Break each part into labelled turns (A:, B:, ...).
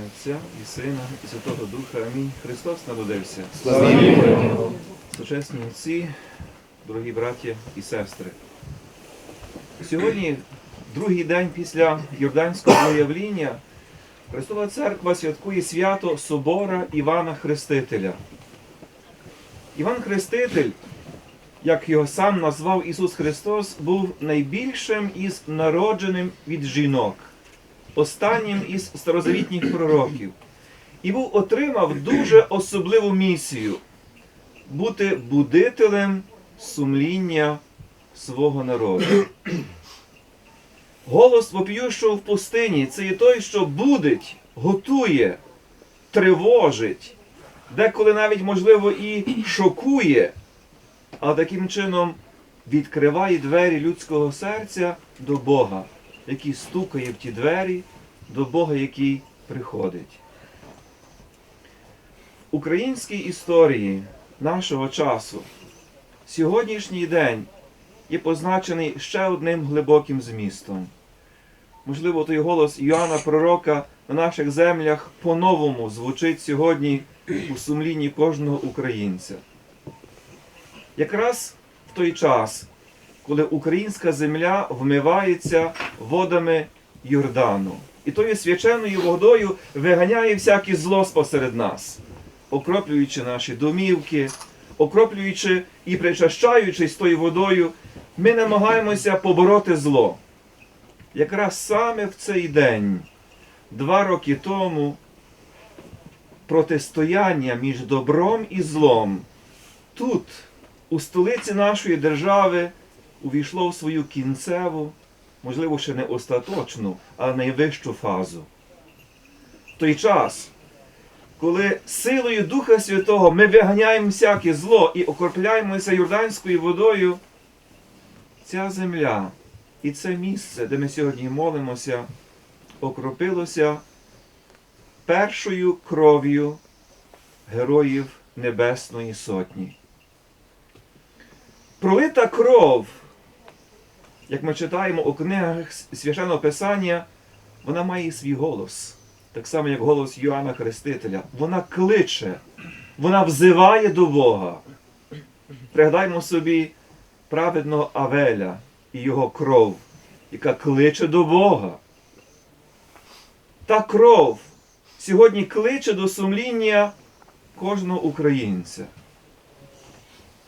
A: ім'я Отця і Сина, і Святого Духа. Амінь. Христос народився.
B: Славімо!
A: Сучасні отці, дорогі браття і сестри. Сьогодні, другий день після Йорданського виявління, Христова Церква святкує свято Собора Івана Хрестителя. Іван Хреститель, як його сам назвав Ісус Христос, був найбільшим із народженим від жінок, останнім із старозавітніх пророків, і був отримав дуже особливу місію бути будителем сумління свого народу. Голос вопіющого в пустині це є той, що будить, готує, тривожить, деколи навіть, можливо, і шокує, а таким чином відкриває двері людського серця до Бога, який стукає в ті двері, до Бога, який приходить. В українській історії нашого часу сьогоднішній день є позначений ще одним глибоким змістом. Можливо, той голос Іоанна Пророка на наших землях по-новому звучить сьогодні у сумлінні кожного українця. Якраз в той час, коли українська земля вмивається водами Йордану, і тою свяченою водою виганяє всяке зло спосеред нас, окроплюючи наші домівки, окроплюючи і причащаючись тою водою, ми намагаємося побороти зло. Якраз саме в цей день, два роки тому, протистояння між добром і злом тут, у столиці нашої держави, увійшло в свою кінцеву, можливо, ще не остаточну, а найвищу фазу. В той час, коли силою Духа Святого ми виганяємо всяке зло і окропляємося юрданською водою, ця земля і це місце, де ми сьогодні молимося, окропилося першою кров'ю героїв Небесної Сотні. Пролита кров, як ми читаємо у книгах Священного Писання, вона має свій голос, так само, як голос Йоанна Хрестителя. Вона кличе, вона взиває до Бога. Пригадаймо собі праведного Авеля і його кров, яка кличе до Бога. Та кров сьогодні кличе до сумління кожного українця.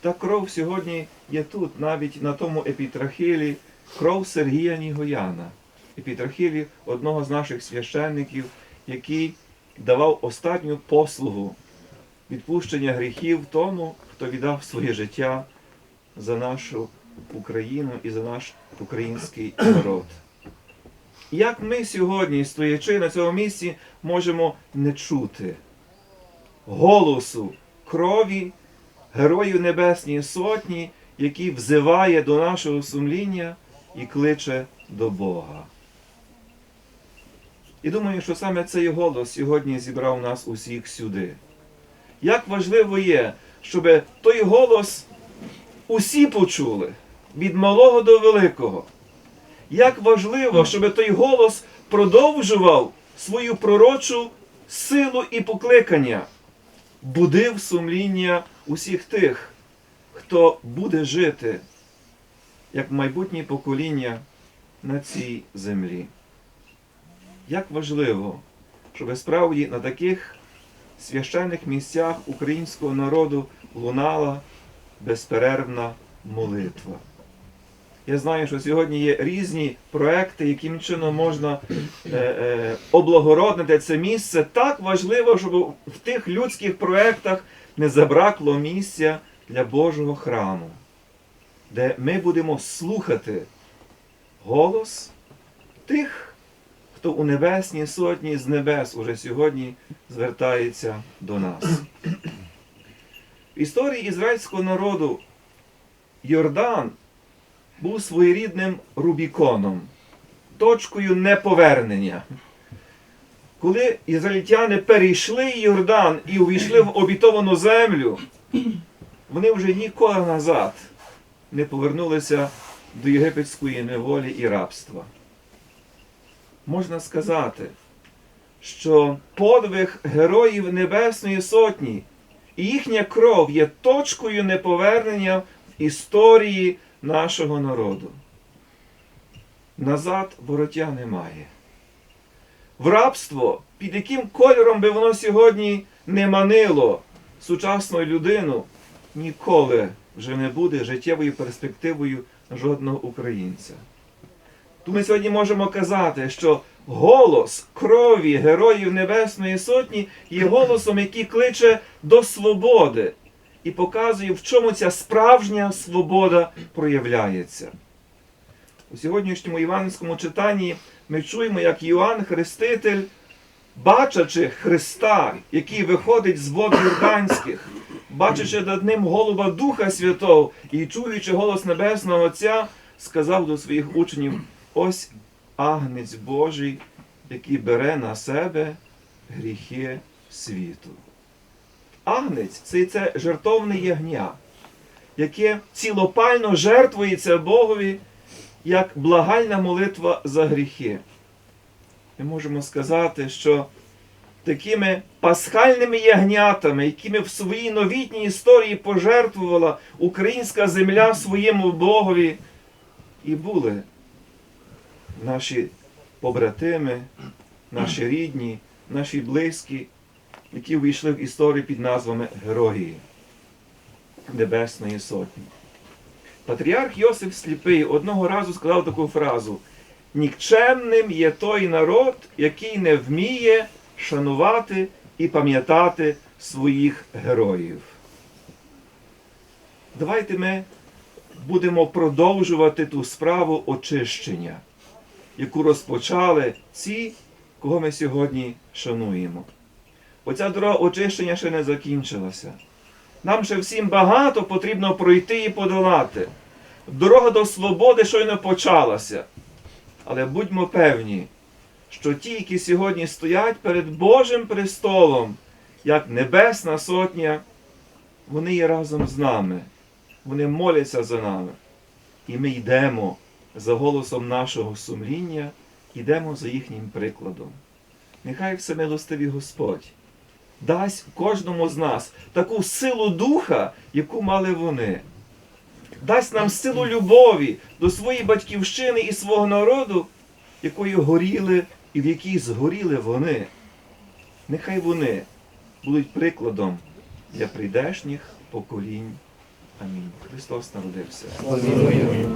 A: Та кров сьогодні є тут, навіть на тому епітрахилі, кров Сергія Нігояна, епітрахилі одного з наших священників, який давав останню послугу відпущення гріхів тому, хто віддав своє життя за нашу Україну і за наш український народ. Як ми сьогодні, стоячи на цьому місці, можемо не чути голосу крові Героїв Небесної Сотні, який взиває до нашого сумління і кличе до Бога. І думаю, що саме цей голос сьогодні зібрав нас усіх сюди. Як важливо є, щоб той голос усі почули від малого до великого. Як важливо, щоб той голос продовжував свою пророчу силу і покликання, будив сумління усіх тих, хто буде жити як майбутнє покоління на цій землі. Як важливо, щоб справді на таких священних місцях українського народу лунала безперервна молитва. Я знаю, що сьогодні є різні проекти, яким чином можна е, е, облагороднити це місце. Так важливо, щоб в тих людських проектах не забракло місця для Божого храму, де ми будемо слухати голос тих, хто у Небесній Сотні з небес уже сьогодні звертається до нас. В історії ізраїльського народу Йордан був своєрідним Рубіконом, точкою неповернення. Коли ізраїльтяни перейшли Йордан і увійшли в обітовану землю, вони вже ніколи назад не повернулися до єгипетської неволі і рабства. Можна сказати, що подвиг героїв Небесної Сотні і їхня кров є точкою неповернення в історії нашого народу. Назад вороття немає. В рабство, під яким кольором би воно сьогодні не манило сучасну людину, ніколи вже не буде життєвою перспективою жодного українця. Тому ми сьогодні можемо казати, що голос крові Героїв Небесної Сотні є голосом, який кличе до свободи і показує, в чому ця справжня свобода проявляється. У сьогоднішньому іванському читанні ми чуємо, як Йоанн Хреститель, бачачи Христа, який виходить з вод Йорданських, бачачи над ним голуба Духа Святого і чуючи голос Небесного Отця, сказав до своїх учнів: ось агнець Божий, який бере на себе гріхи світу. Агнець це, це жертовне ягня, яке цілопально жертвується Богові як благальна молитва за гріхи. Ми можемо сказати, що такими пасхальними ягнятами, якими в своїй новітній історії пожертвувала українська земля своєму Богові, і були наші побратими, наші рідні, наші близькі, які увійшли в історію під назвами Герої Небесної Сотні. Патріарх Йосиф Сліпий одного разу сказав таку фразу: Нікчемним є той народ, який не вміє шанувати і пам'ятати своїх героїв. Давайте ми будемо продовжувати ту справу очищення, яку розпочали ці, кого ми сьогодні шануємо. Оця дорога очищення ще не закінчилася. Нам ще всім багато потрібно пройти і подолати. Дорога до свободи щойно почалася. Але будьмо певні, що ті, які сьогодні стоять перед Божим престолом, як Небесна Сотня, вони є разом з нами. Вони моляться за нами. І ми йдемо за голосом нашого сумління, йдемо за їхнім прикладом. Нехай всемилостивий Господь дасть кожному з нас таку силу духа, яку мали вони. Дасть нам силу любові до своєї батьківщини і свого народу, якою горіли і в якій згоріли вони. Нехай вони будуть прикладом для прийдешніх поколінь. Амінь. Христос народився.
B: Його.